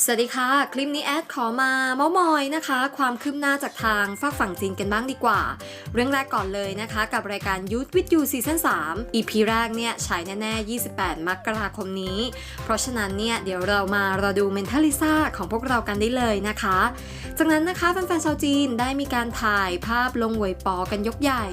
สวัสดีค่ะ คลิปนี้แอดขอมาเม้ามอยนะคะ ความคืบหน้าจากทางฝากฝั่งจีนกันบ้างดีกว่า เรื่องแรกก่อนเลยนะคะ กับรายการ Youth with You ซีซั่น3 EP แรกเนี่ยฉายแน่ๆ 28 มกราคมนี้ เพราะฉะนั้นเนี่ยเดี๋ยวเรามารอดู Mentalisa ของพวกเรากันได้เลยนะคะ จากนั้นนะคะแฟนๆชาวจีนได้มีการถ่ายภาพลงหวยปอกันยกใหญ่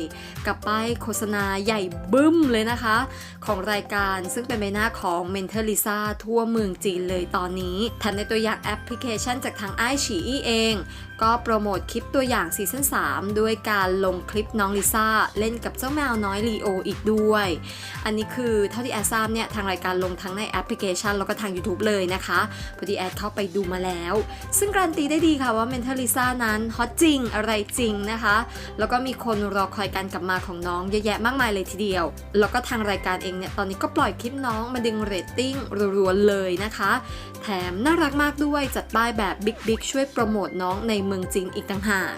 กับป้ายโฆษณาใหญ่บึ้มเลยนะคะ ของรายการซึ่งเป็นใบหน้าของ Mental Lisa ทั่วเมืองจีนเลยตอนนี้แถมในตัวอย่างแอปพลิเคชันจากทางไอฉีอีเอง ก็โปรโมทคลิปตัวอย่างซีซั่น3 ด้วยการลงคลิปน้องลิซ่า เล่นกับเจ้าแมวน้อยลีโออีกด้วย อันนี้คือเท่าที่แอดทราบเนี่ย ทางรายการลงทั้งในแอปพลิเคชัน แล้วก็ทาง YouTube เลยนะคะพอดีแอดเข้าไปดูมาแล้ว ซึ่งการันตีได้ดีค่ะว่า Mental Lisa นั้นฮอตจริงอะไรจริงนะคะ แล้วก็มีคนรอคอยการกลับมาของน้องเยอะแยะมากมายเลยทีเดียว แล้วก็ทางรายการเองเนี่ยตอนนี้ก็ปล่อยคลิปน้องมาดึงเรตติ้งรัวๆเลยนะคะ แถมน่ารักมากด้วย จัดป้ายแบบบิ๊กๆช่วยโปรโมทน้องในเมืองจีนอีกต่างหาก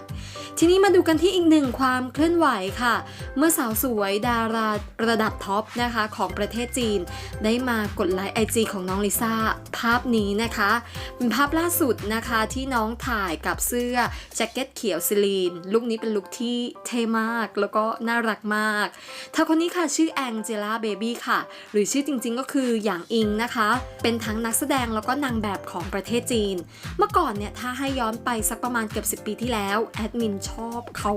ทีนี้มาดูกันที่อีกหนึ่งความเคลื่อนไหวค่ะ เมื่อสาวสวยดาราระดับท็อปนะคะของประเทศจีน ได้มากดไลค์ไอจีของน้องลิซ่าภาพนี้นะคะเป็นภาพล่าสุดนะคะที่น้องถ่ายกับเสื้อแจ็คเก็ตเขียวซิลีนลุคนี้เป็นลุคที่เท่มากแล้วก็น่ารักมากเธอคนนี้ค่ะชื่อแองเจล่าเบบี้ค่ะ หรือชื่อจริงๆก็คือหยางอิงนะคะ เป็นทั้งนักแสดงแล้วก็นางแบบของประเทศจีน เมื่อก่อนเนี่ยถ้าให้ย้อนไปสักประมาณเกือบ10 ปีที่แล้วแอดมินชอบเขา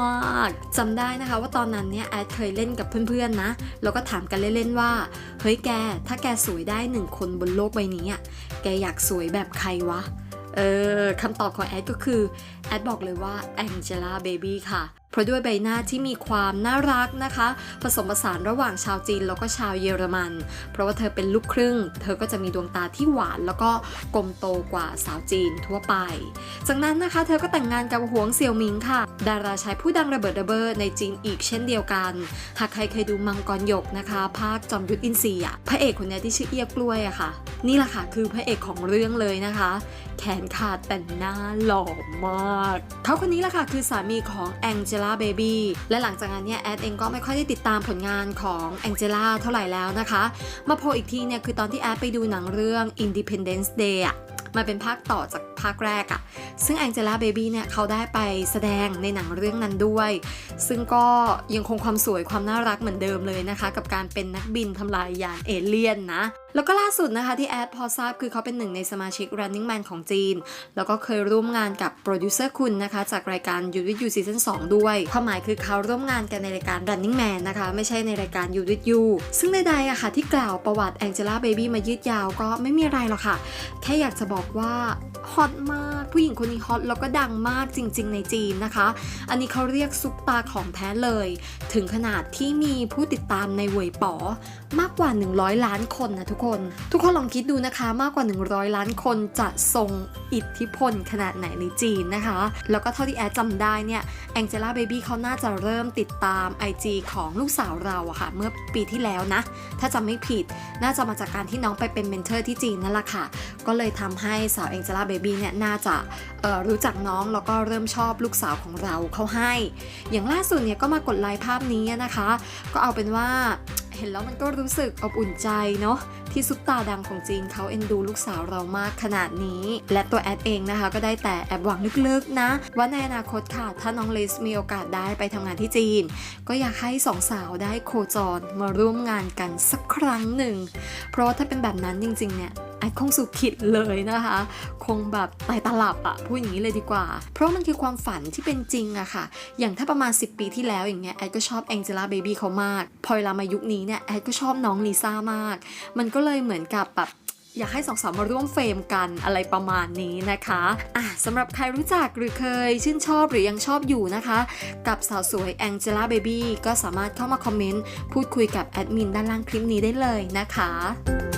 มากๆจำได้นะคะว่าตอนนั้นเนี่ยแอดเคยเล่นกับเพื่อนๆนะ แล้วก็ถามกันเล่นๆว่า เฮ้ยแก ถ้าแกสวยได้หนึ่งคนบนโลกใบนี้อะแกอยากสวยแบบใครวะ เออคำตอบของแอดก็คือ แอดบอกเลยว่าแองเจล่าเบบี้ค่ะ เพราะด้วยใบหน้าที่มีความน่ารักนะคะ ผสมผสานระหว่างชาวจีนแล้วก็ชาวเยอรมัน เพราะว่าเธอเป็นลูกครึ่ง เธอก็จะมีดวงตาที่หวานแล้วก็กลมโตกว่าสาวจีนทั่วไป จากนั้นนะคะ เธอก็แต่งงานกับหวงเสี่ยวหมิงค่ะ ดาราชายผู้ดังระเบิดระเบ้อในจีนอีกเช่นเดียวกัน หากใครเคยดูมังกรหยกนะคะ ภาคจอมยุทธอินทรีย์อะพระเอกคนนี้ที่ชื่อเอียกล้วยอะค่ะ นี่แหละค่ะคือพระเอกของเรื่องเลยนะคะ แขนขาดแต่หน้าหล่อมาก เขาคนนี้แหละค่ะคือสามีของแองเจลาเบบี้และหลังจากนั้นเนี่ยแอดเองก็ไม่ค่อยได้ติดตามผลงานของแองเจล่าเท่าไหร่แล้วนะคะ มาโผล่อีกทีเนี่ยคือตอนที่แอดไปดูหนังเรื่อง Independence Day อะมันเป็นภาคต่อจากภาคแรกอะซึ่งแองเจล่าเบบี้เนี่ยเขาได้ไปแสดงในหนังเรื่องนั้นด้วย ซึ่งก็ยังคงความสวยความน่ารักเหมือนเดิมเลยนะคะ กับการเป็นนักบินทำลายยานเอเลี่ยนนะ แล้วก็ล่าสุดนะคะที่แอดพอทราบคือเขาเป็นหนึ่งในสมาชิก Running Man ของจีน แล้วก็เคยร่วมงานกับโปรดิวเซอร์คุณนะคะ จากรายการยูวิทยูซีซั่น2ด้วยความหมายคือเขาร่วมงานกันในรายการ Running Man นะคะ ไม่ใช่ในรายการยูวิทยูซึ่งใดๆอะค่ะที่กล่าวประวัติ Angela Baby มายืดยาวก็ไม่มีอะไรหรอกค่ะ แค่อยากจะบอกว่าฮอตมาก ผู้หญิงคนนี้ฮอตแล้วก็ดังมากจริง ๆ ในจีนนะคะ อันนี้เขาเรียกซุปตาของแท้เลย ถึงขนาดที่มีผู้ติดตามในเวยป๋อมากกว่า 100 ล้านคนนะทุกคน ทุกคนลองคิดดูนะคะมากกว่า 100 ล้านคนจะทรงอิทธิพลขนาดไหนในจีนนะคะ แล้วก็เท่าที่แอดจำได้เนี่ยแองเจล่าเบบี้เขาน่าจะเริ่มติดตาม IG ของลูกสาวเราอะค่ะ เมื่อปีที่แล้วนะ ถ้าจำไม่ผิดน่าจะมาจากการที่น้องไปเป็นเมนเทอร์ที่จีนนั่นแหละค่ะ ก็เลยทำให้สาวแองเจล่าเบบี้เนี่ยน่าจะรู้จักน้องแล้วก็เริ่มชอบลูกสาวของเราเขาให้ อย่างล่าสุดเนี่ยก็มากดไลค์ภาพนี้นะคะ ก็เอาเป็นว่าเห็นแล้วมันก็รู้สึกอบอุ่นใจเนาะที่ซุปตาดังของจีนเขาเอ็นดูลูกสาวเรามากขนาดนี้ และตัวแอดเองนะคะ ก็ได้แต่แอบหวังลึกๆนะ ว่าในอนาคตค่ะ ถ้าน้องเลสมีโอกาสได้ไปทำงานที่จีน ก็อยากให้สองสาวได้โคจรมาร่วมงานกันสักครั้งหนึ่ง เพราะถ้าเป็นแบบนั้นจริงๆเนี่ย อคงสุขิดเลยนะคะ คงแบบตายตลับอะพูดอย่างนี้เลยดีกว่า เพราะมันคือความฝันที่เป็นจริงอะค่ะ อย่างถ้าประมาณ 10 ปีที่แล้วอย่างเงี้ยแอดก็ชอบแองเจล่าเบบี้เขามาก พอเวลามายุคนี้เนี่ยแอดก็ชอบน้องลิซ่ามาก มันก็เลยเหมือนกับแบบอยากให้สองสาวมาร่วมเฟรมกันอะไรประมาณนี้นะคะอะสำหรับใครรู้จักหรือเคย ชื่นชอบหรือยังชอบอยู่นะคะ กับสาวสวยแองเจล่าเบบี้ก็สามารถเข้ามาคอมเมนต์ พูดคุยกับแอดมินด้านล่างคลิปนี้ได้เลยนะคะ